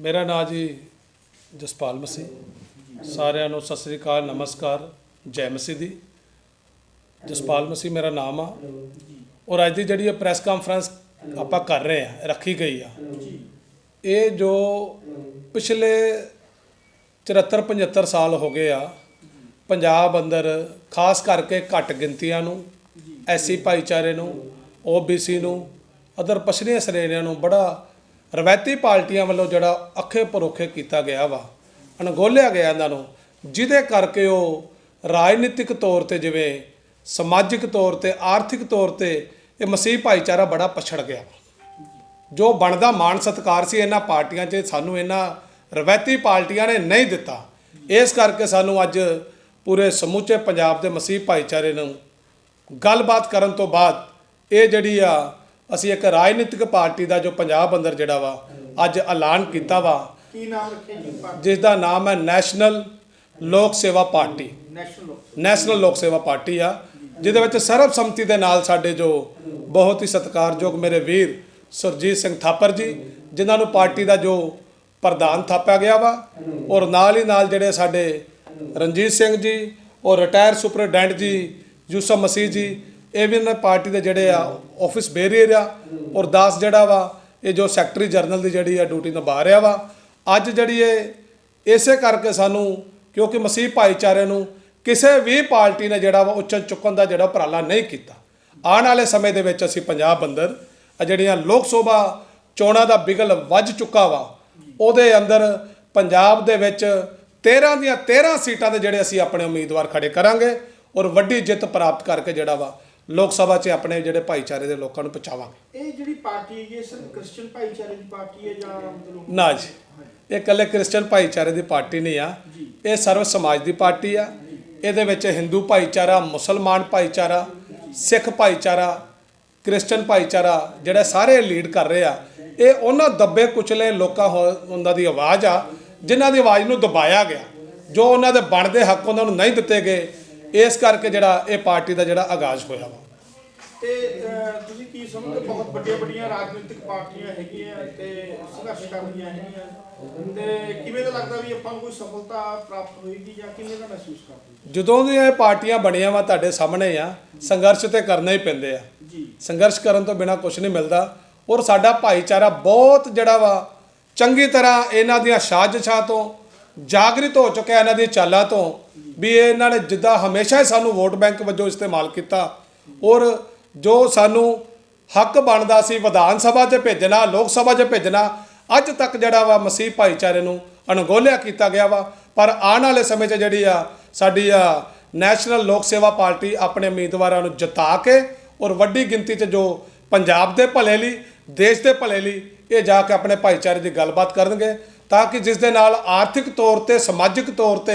ਮੇਰਾ ਨਾਮ ਜੀ ਜਸਪਾਲ ਮਸੀਹ। ਸਾਰਿਆਂ ਨੂੰ ਸਤਿ ਸ੍ਰੀ ਅਕਾਲ, ਨਮਸਕਾਰ, ਜੈ ਮਸੀਹ ਦੀ। ਜਸਪਾਲ ਮਸੀਹ ਮੇਰਾ ਨਾਮ ਆ। ਔਰ ਅੱਜ ਦੀ ਜਿਹੜੀ ਇਹ ਪ੍ਰੈਸ ਕਾਨਫਰੰਸ ਆਪਾਂ ਕਰ ਰਹੇ ਆ ਰੱਖੀ ਗਈ ਆ, ਇਹ ਜੋ ਪਿਛਲੇ 74 75 ਸਾਲ ਹੋ ਗਏ ਆ, ਪੰਜਾਬ ਅੰਦਰ ਖਾਸ ਕਰਕੇ ਘੱਟ ਗਿਣਤੀਆਂ ਨੂੰ, ਐਸੀ ਭਾਈਚਾਰੇ ਨੂੰ ਓਬੀਸੀ ਨੂੰ, ਅਦਰ ਪਛੜੀਆਂ ਸ਼੍ਰੇਣੀਆਂ ਨੂੰ ਬੜਾ ਰਵਾਇਤੀ ਪਾਰਟੀਆਂ ਵੱਲੋਂ ਜਿਹੜਾ ਅੱਖੇ ਪਰੋਖੇ ਕੀਤਾ ਗਿਆ ਵਾ, ਅਣਗੋਲਿਆ ਗਿਆ ਇਹਨਾਂ ਨੂੰ, ਜਿਹਦੇ ਕਰਕੇ ਉਹ ਰਾਜਨੀਤਿਕ ਤੌਰ ਤੇ ਜਿਵੇਂ ਸਮਾਜਿਕ ਤੌਰ ਤੇ, ਆਰਥਿਕ ਤੌਰ ਤੇ ਇਹ ਮਸੀਹ ਭਾਈਚਾਰਾ ਬੜਾ ਪਛੜ ਗਿਆ। ਜੋ ਬਣਦਾ ਮਾਣ ਸਤਕਾਰ ਸੀ ਇਹਨਾਂ ਪਾਰਟੀਆਂ 'ਚ, ਸਾਨੂੰ ਇਹਨਾਂ ਰਵਾਇਤੀ ਪਾਰਟੀਆਂ ਨੇ ਨਹੀਂ ਦਿੱਤਾ। ਇਸ ਕਰਕੇ ਸਾਨੂੰ ਅੱਜ ਪੂਰੇ ਸਮੁੱਚੇ ਪੰਜਾਬ ਦੇ ਮਸੀਹ ਭਾਈਚਾਰੇ ਨੂੰ ਗੱਲਬਾਤ ਕਰਨ ਤੋਂ ਬਾਅਦ ਇਹ ਜਿਹੜੀ ਆ ਅਸੀਂ ਇੱਕ ਰਾਜਨੀਤਿਕ ਪਾਰਟੀ ਦਾ ਜੋ ਪੰਜਾਬ ਅੰਦਰ ਜਿਹੜਾ ਵਾ ਅੱਜ ਐਲਾਨ ਕੀਤਾ ਵਾ ਕੀ ਨਾਮ ਰੱਖਿਆ ਜਿਸ ਦਾ? ਨਾਮ ਹੈ ਨੈਸ਼ਨਲ ਲੋਕ ਸੇਵਾ ਪਾਰਟੀ। ਨੈਸ਼ਨਲ ਲੋਕ ਸੇਵਾ ਪਾਰਟੀ ਆ ਜਿਹਦੇ ਵਿੱਚ ਸਰਬਸੰਮਤੀ ਦੇ ਨਾਲ ਸਾਡੇ ਜੋ ਬਹੁਤ ਹੀ ਸਤਿਕਾਰਯੋਗ ਮੇਰੇ ਵੀਰ ਸੁਰਜੀਤ ਸਿੰਘ ਥਾਪਰ ਜੀ ਜਿਨ੍ਹਾਂ ਨੂੰ ਪਾਰਟੀ ਦਾ ਜੋ ਪ੍ਰਧਾਨ ਥਾਪਿਆ ਗਿਆ ਵਾ ਔਰ ਨਾਲ ਹੀ ਨਾਲ ਜਿਹੜੇ ਸਾਡੇ ਰਣਜੀਤ ਸਿੰਘ ਜੀ ਔਰ ਰਿਟਾਇਰ ਸੁਪਰਡੈਂਟ ਜੀ ਯੂਸਫ ਮਸੀਹ ਜੀ ਇਹ ਵੀ ਇਹਨਾਂ ਪਾਰਟੀ ਦੇ ਜਿਹੜੇ ਆ ਆਫਿਸ ਬੇਰੀਅਰ ਆ ਔਰ ਦਾਸ ਜਿਹੜਾ ਵਾ, ਇਹ ਜੋ ਸੈਕਟਰੀ ਜਨਰਲ ਦੀ ਜਿਹੜੀ ਆ ਡਿਊਟੀ ਨਿਭਾ ਰਿਹਾ ਵਾ। ਅੱਜ ਜਿਹੜੀ ਇਹ, ਇਸੇ ਕਰਕੇ ਸਾਨੂੰ, ਕਿਉਂਕਿ ਮਸੀਹ ਭਾਈਚਾਰੇ ਨੂੰ ਕਿਸੇ ਵੀ ਪਾਰਟੀ ਨੇ ਜਿਹੜਾ ਵਾ ਉੱਚਾ ਚੁੱਕਣ ਦਾ ਜਿਹੜਾ ਉਪਰਾਲਾ ਨਹੀਂ ਕੀਤਾ। ਆਉਣ ਵਾਲੇ ਸਮੇਂ ਦੇ ਵਿੱਚ ਅਸੀਂ ਪੰਜਾਬ ਅੰਦਰ ਜਿਹੜੀਆਂ ਲੋਕ ਸਭਾ ਚੋਣਾਂ ਦਾ ਬਿਗਲ ਵੱਜ ਚੁੱਕਾ ਵਾ, ਉਹਦੇ ਅੰਦਰ ਪੰਜਾਬ ਦੇ ਵਿੱਚ 13 ਦੀਆਂ 13 ਸੀਟਾਂ ਦੇ ਜਿਹੜੇ ਅਸੀਂ ਆਪਣੇ ਉਮੀਦਵਾਰ ਖੜੇ ਕਰਾਂਗੇ ਔਰ ਵੱਡੀ ਜਿੱਤ ਪ੍ਰਾਪਤ ਕਰਕੇ ਜਿਹੜਾ ਵਾ ਲੋਕ ਸਭਾ 'ਚ ਆਪਣੇ ਜਿਹੜੇ ਭਾਈਚਾਰੇ ਦੇ ਲੋਕਾਂ ਨੂੰ ਪਹੁੰਚਾਵਾਂਗੇ। ਇਹ ਜਿਹੜੀ ਪਾਰਟੀ ਹੈ ਇਹ ਸਿਰਫ ਕ੍ਰਿਸਚੀਅਨ ਭਾਈਚਾਰੇ ਦੀ ਪਾਰਟੀ ਹੈ ਜਾਂ ਮਤਲਬ ਨਾ ਜੀ ਇਹ ਇਕੱਲੇ ਕ੍ਰਿਸਚੀਅਨ ਭਾਈਚਾਰੇ ਦੀ ਪਾਰਟੀ ਨਹੀਂ ਆ। ਇਹ ਸਰਵ ਸਮਾਜ ਦੀ ਪਾਰਟੀ ਆ। ਇਹਦੇ ਵਿੱਚ ਹਿੰਦੂ ਭਾਈਚਾਰਾ ਮੁਸਲਮਾਨ ਭਾਈਚਾਰਾ ਸਿੱਖ ਭਾਈਚਾਰਾ ਕ੍ਰਿਸਚੀਅਨ ਭਾਈਚਾਰਾ ਜਿਹੜੇ ਸਾਰੇ ਲੀਡ ਕਰ ਰਹੇ ਆ ਇਹ ਉਹਨਾਂ ਦੱਬੇ ਕੁਚਲੇ ਲੋਕਾਂ ਹੋ- ਉਹਨਾਂ ਦੀ ਆਵਾਜ਼ ਆ ਜਿਨ੍ਹਾਂ ਦੀ ਆਵਾਜ਼ ਨੂੰ ਦਬਾਇਆ ਗਿਆ। ਜੋ ਉਹਨਾਂ ਦੇ ਬਣਦੇ ਹੱਕ ਉਹਨਾਂ ਨੂੰ ਨਹੀਂ ਦਿੱਤੇ ਗਏ ਇਸ ਕਰਕੇ ਜਿਹੜਾ ਇਹ ਪਾਰਟੀ ਦਾ ਜਿਹੜਾ ਆਗਾਜ਼ ਹੋਇਆ ਵਾ। ਤੇ ਤੁਸੀਂ ਕੀ ਸਮਝਦੇ ਬਹੁਤ ਵੱਡੀਆਂ ਵੱਡੀਆਂ ਰਾਜਨੀਤਿਕ ਪਾਰਟੀਆਂ ਹੈਗੀਆਂ ਤੇ ਸੰਘਰਸ਼ ਕਰ ਰਹੀਆਂ ਹੈਗੀਆਂ। ਤੇ ਕਿਵੇਂ ਦਾ ਲੱਗਦਾ ਵੀ ਆਪਾਂ ਨੂੰ ਕੋਈ ਸਫਲਤਾ ਪ੍ਰਾਪਤ ਹੋਏਗੀ ਜਾਂ ਕਿਵੇਂ ਦਾ ਮਹਿਸੂਸ ਕਰਦੇ? ਜਦੋਂ ਦੀਆਂ ਇਹ ਪਾਰਟੀਆਂ ਬਣੀਆਂ ਵਾ ਤੁਹਾਡੇ ਸਾਹਮਣੇ ਆ ਸੰਘਰਸ਼ ਤੇ ਕਰਨਾ ਹੀ ਪੈਂਦੇ ਆ। ਜੀ। ਸੰਘਰਸ਼ ਕਰਨ ਤੋਂ ਬਿਨਾ ਕੁਝ ਨਹੀਂ ਮਿਲਦਾ। ਔਰ ਸਾਡਾ ਭਾਈਚਾਰਾ ਬਹੁਤ ਜਿਹੜਾ ਵਾ ਚੰਗੀ ਤਰ੍ਹਾਂ ਇਹਨਾਂ ਦੀਆਂ ਸਾਜ਼ਿਸ਼ਾਂ ਤੋਂ ਜਾਗਰਿਤ ਹੋ ਚੁੱਕਿਆ ਇਹਨਾਂ ਦੀ ਚਾਲਾਂ ਤੋਂ ਵੀ ਇਹਨਾਂ ਨੇ ਜਿੱਦਾਂ ਹਮੇਸ਼ਾ ਹੀ ਸਾਨੂੰ ਵੋਟ ਬੈਂਕ ਵਜੋਂ ਇਸਤੇਮਾਲ ਕੀਤਾ ਔਰ ਜੋ ਸਾਨੂੰ ਹੱਕ ਬਣਦਾ ਸੀ ਵਿਧਾਨ ਸਭਾ 'ਚ ਭੇਜਣਾ, ਲੋਕ ਸਭਾ 'ਚ ਭੇਜਣਾ, ਅੱਜ ਤੱਕ ਜਿਹੜਾ ਵਾ ਮਸੀਹ ਭਾਈਚਾਰੇ ਨੂੰ ਅਣਗੋਲਿਆ ਕੀਤਾ ਗਿਆ ਵਾ। ਪਰ ਆਉਣ ਵਾਲੇ ਸਮੇਂ 'ਚ ਜਿਹੜੀ ਆ ਸਾਡੀ ਆ ਨੈਸ਼ਨਲ ਲੋਕ ਸੇਵਾ ਪਾਰਟੀ ਆਪਣੇ ਉਮੀਦਵਾਰਾਂ ਨੂੰ ਜਿਤਾ ਕੇ ਔਰ ਵੱਡੀ ਗਿਣਤੀ 'ਚ ਜੋ ਪੰਜਾਬ ਦੇ ਭਲੇ ਲਈ, ਦੇਸ਼ ਦੇ ਭਲੇ ਲਈ ਇਹ ਜਾ ਕੇ ਆਪਣੇ ਭਾਈਚਾਰੇ ਦੀ ਗੱਲਬਾਤ ਕਰਨਗੇ। ਤਾਂ ਕਿ ਜਿਸ ਦੇ ਨਾਲ ਆਰਥਿਕ ਤੌਰ ਤੇ ਸਮਾਜਿਕ ਤੌਰ ਤੇ